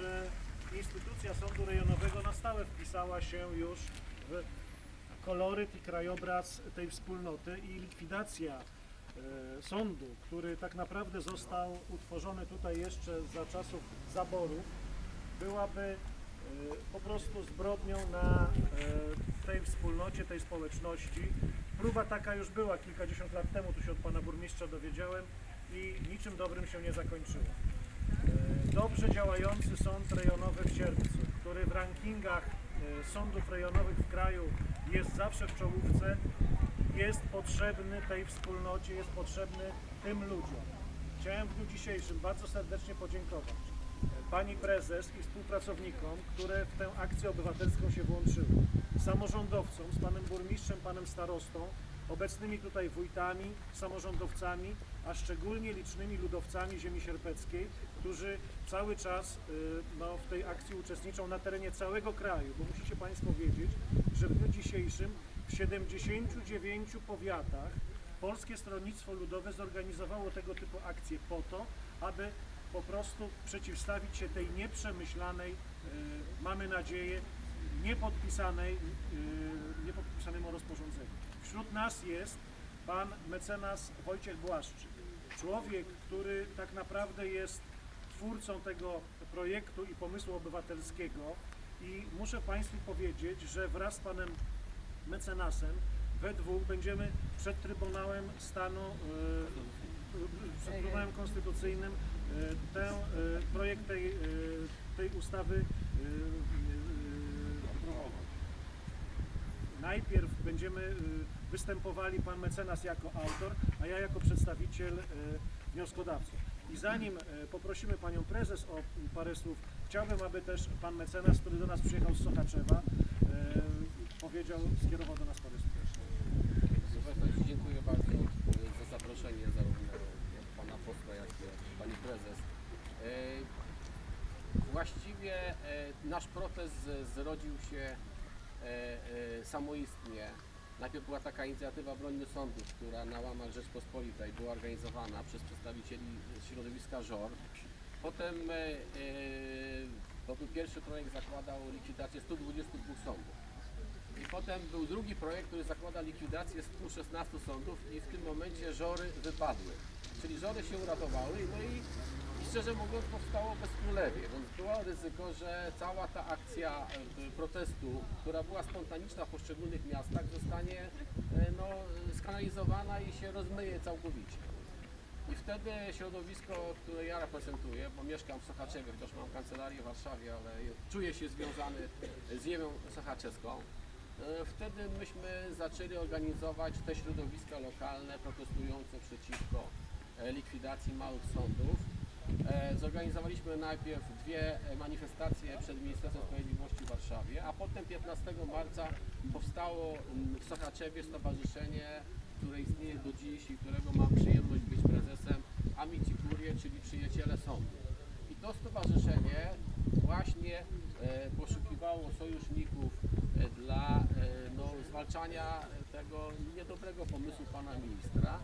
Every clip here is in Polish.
że instytucja sądu rejonowego na stałe wpisała się już w koloryt i krajobraz tej wspólnoty i likwidacja e, sądu, który tak naprawdę został utworzony tutaj jeszcze za czasów zaborów, byłaby e, po prostu zbrodnią na e, tej wspólnocie, tej społeczności. Próba taka już była kilkadziesiąt lat temu, tu się od pana burmistrza dowiedziałem i niczym dobrym się nie zakończyło. Dobrze działający sąd rejonowy w Sierpcu, który w rankingach e, sądów rejonowych w kraju jest zawsze w czołówce, jest potrzebny tej wspólnocie, jest potrzebny tym ludziom. Chciałem w dniu dzisiejszym bardzo serdecznie podziękować e, pani prezes i współpracownikom, które w tę akcję obywatelską się włączyły. Samorządowcom, z panem burmistrzem, panem starostą, obecnymi tutaj wójtami, samorządowcami, a szczególnie licznymi ludowcami ziemi sierpeckiej, którzy cały czas y, no, w tej akcji uczestniczą na terenie całego kraju, bo musicie Państwo wiedzieć, że w dniu dzisiejszym w 79 powiatach Polskie Stronnictwo Ludowe zorganizowało tego typu akcje po to, aby po prostu przeciwstawić się tej nieprzemyślanej, y, mamy nadzieję, niepodpisanej, y, niepodpisanemu rozporządzeniu. Wśród nas jest pan mecenas Wojciech Błaszczyk, człowiek, który tak naprawdę jest twórcą tego projektu i pomysłu obywatelskiego. I muszę Państwu powiedzieć, że wraz z panem mecenasem we dwóch będziemy przed Trybunałem Stanu, e, przed Trybunałem Konstytucyjnym e, ten projekt tej, e, tej ustawy Najpierw będziemy występowali pan mecenas jako autor, a ja jako przedstawiciel y, wnioskodawców. I zanim y, poprosimy panią prezes o parę słów, chciałbym, aby też pan mecenas, który do nas przyjechał z Sochaczewa, y, powiedział, skierował do nas parę słów. Dziękuję bardzo e, za zaproszenie zarówno Pana posła, jak i Pani Prezes. E, Właściwie e, nasz protest zrodził się e, e, samoistnie. Najpierw była taka inicjatywa Brońmy Sądów, która na łamach Rzeczpospolitej była organizowana przez przedstawicieli środowiska żor. Potem e, e, to był pierwszy projekt zakładał likwidację 122 sądów. I potem był drugi projekt, który zakłada likwidację 116 sądów i w tym momencie żory wypadły. Czyli żory się uratowały no i szczerze mówiąc powstało bezkrólewie, więc było ryzyko, że cała ta akcja e, protestu, która była spontaniczna w poszczególnych miastach zostanie e, no, skanalizowana i się rozmyje całkowicie. I wtedy środowisko, które ja reprezentuję, bo mieszkam w Sochaczewie, chociaż mam kancelarię w Warszawie, ale czuję się związany z ziemią sochaczewską. E, Wtedy myśmy zaczęli organizować te środowiska lokalne protestujące przeciwko likwidacji małych sądów. E, Zorganizowaliśmy najpierw dwie e, manifestacje przed Ministerstwem Sprawiedliwości w Warszawie, a potem 15 marca powstało mm, w Sochaczewie stowarzyszenie, które istnieje do dziś i którego mam przyjemność być prezesem, Amici Curie, czyli Przyjaciele Sądu. I to stowarzyszenie właśnie e, poszukiwało sojuszników dla no, zwalczania tego niedobrego pomysłu pana ministra.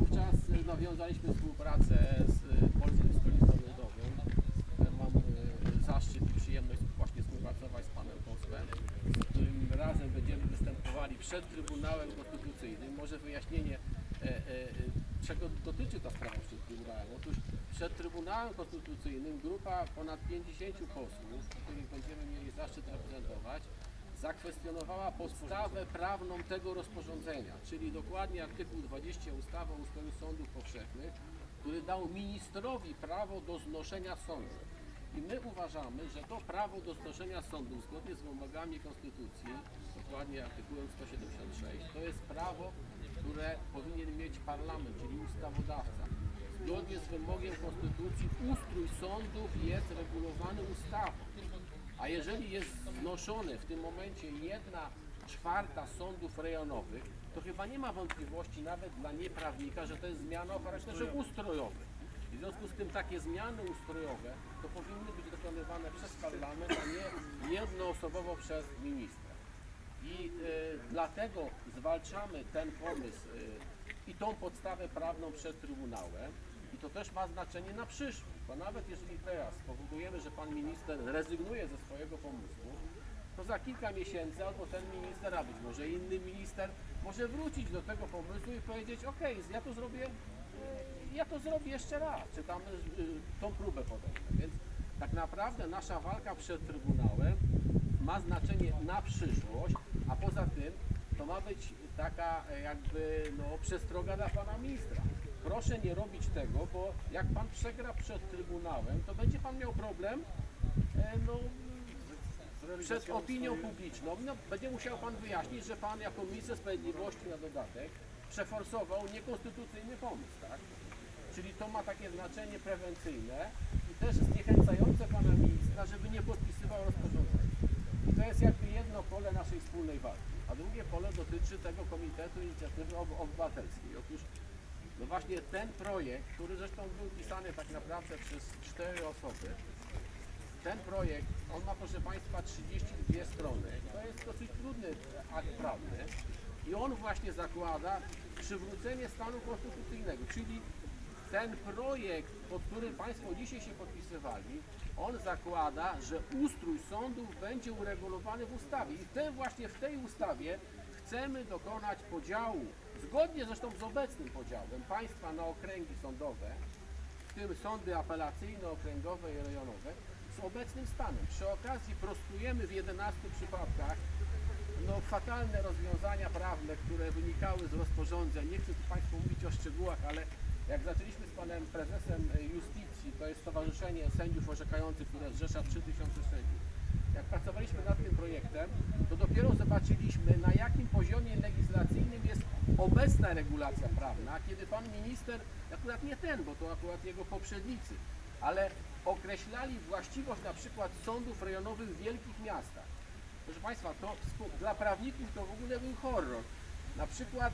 Wówczas e, nawiązaliśmy współpracę z e, Polskim Stronnictwem Ludowym. E, Mam e, zaszczyt i przyjemność właśnie współpracować z panem posłem, z którym razem będziemy występowali przed Trybunałem Konstytucyjnym. Może wyjaśnienie, e, e, czego dotyczy ta sprawa przed Trybunałem. Otóż przed Trybunałem Konstytucyjnym grupa ponad 50 posłów, których będziemy mieli zaszczyt reprezentować, zakwestionowała podstawę prawną tego rozporządzenia, czyli dokładnie artykuł 20 ustawy o ustroju sądów powszechnych, który dał ministrowi prawo do znoszenia sądu. I my uważamy, że to prawo do znoszenia sądu zgodnie z wymogami Konstytucji, dokładnie artykułem 176, to jest prawo, które powinien mieć parlament, czyli ustawodawca. Zgodnie z wymogiem Konstytucji ustrój sądów jest regulowany ustawą. A jeżeli jest znoszone w tym momencie jedna czwarta sądów rejonowych, to chyba nie ma wątpliwości nawet dla nieprawnika, że to jest zmiana o charakterze ustrojowym. W związku z tym takie zmiany ustrojowe to powinny być dokonywane przez parlament, a nie jednoosobowo przez ministra. I y, dlatego zwalczamy ten pomysł y, i tą podstawę prawną przed Trybunałem. I to też ma znaczenie na przyszłość, Państwa, nawet jeżeli teraz spowodujemy, że Pan Minister rezygnuje ze swojego pomysłu, to za kilka miesięcy albo ten minister, a być może inny minister może wrócić do tego pomysłu i powiedzieć, ok, ja to zrobię, e, ja to zrobię jeszcze raz, czy tam e, tą próbę podejmę. Więc tak naprawdę nasza walka przed Trybunałem ma znaczenie na przyszłość, a poza tym to ma być taka e, jakby no, przestroga dla pana ministra. Proszę nie robić tego, bo jak pan przegra przed Trybunałem, to będzie pan miał problem e, no, przed opinią publiczną. No, będzie musiał pan wyjaśnić, że pan jako minister sprawiedliwości na dodatek przeforsował niekonstytucyjny pomysł, tak? Czyli to ma takie znaczenie prewencyjne i też zniechęcające pana ministra, żeby nie podpisywał rozporządzenia. I to jest jakby jedno pole naszej wspólnej walki, a drugie pole dotyczy tego Komitetu Inicjatywy Ob- Obywatelskiej. Otóż no właśnie ten projekt, który zresztą był pisany tak naprawdę przez cztery osoby, ten projekt, on ma proszę Państwa 32 strony. To jest dosyć trudny akt prawny i on właśnie zakłada przywrócenie stanu konstytucyjnego, czyli ten projekt, pod którym Państwo dzisiaj się podpisywali, on zakłada, że ustrój sądów będzie uregulowany w ustawie. I te, właśnie w tej ustawie chcemy dokonać podziału, zgodnie zresztą z obecnym podziałem państwa na okręgi sądowe, w tym sądy apelacyjne, okręgowe i rejonowe, z obecnym stanem. Przy okazji prostujemy w 11 przypadkach no, fatalne rozwiązania prawne, które wynikały z rozporządzeń. Nie chcę tu Państwu mówić o szczegółach, ale jak zaczęliśmy z Panem Prezesem Justicji, to jest Stowarzyszenie Sędziów Orzekających, które zrzesza 3000 sędziów, jak pracowaliśmy nad tym projektem, dopiero zobaczyliśmy, na jakim poziomie legislacyjnym jest obecna regulacja prawna, kiedy Pan Minister, akurat nie ten, bo to akurat jego poprzednicy, ale określali właściwość na przykład sądów rejonowych w wielkich miastach. Proszę Państwa, to dla prawników to w ogóle był horror. Na przykład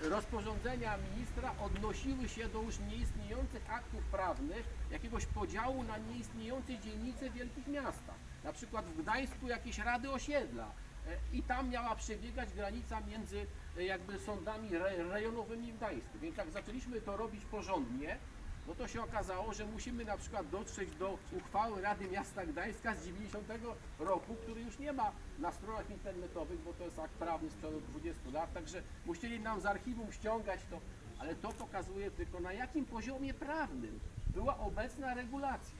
rozporządzenia ministra odnosiły się do już nieistniejących aktów prawnych, jakiegoś podziału na nieistniejące dzielnice wielkich miastach. Na przykład w Gdańsku jakieś rady osiedla e, i tam miała przebiegać granica między e, jakby sądami re, rejonowymi w Gdańsku. Więc jak zaczęliśmy to robić porządnie, no to się okazało, że musimy na przykład dotrzeć do uchwały Rady Miasta Gdańska z 90 roku, który już nie ma na stronach internetowych, bo to jest akt prawny sprzed 20 lat, także musieli nam z archiwum ściągać to, ale to pokazuje tylko na jakim poziomie prawnym była obecna regulacja.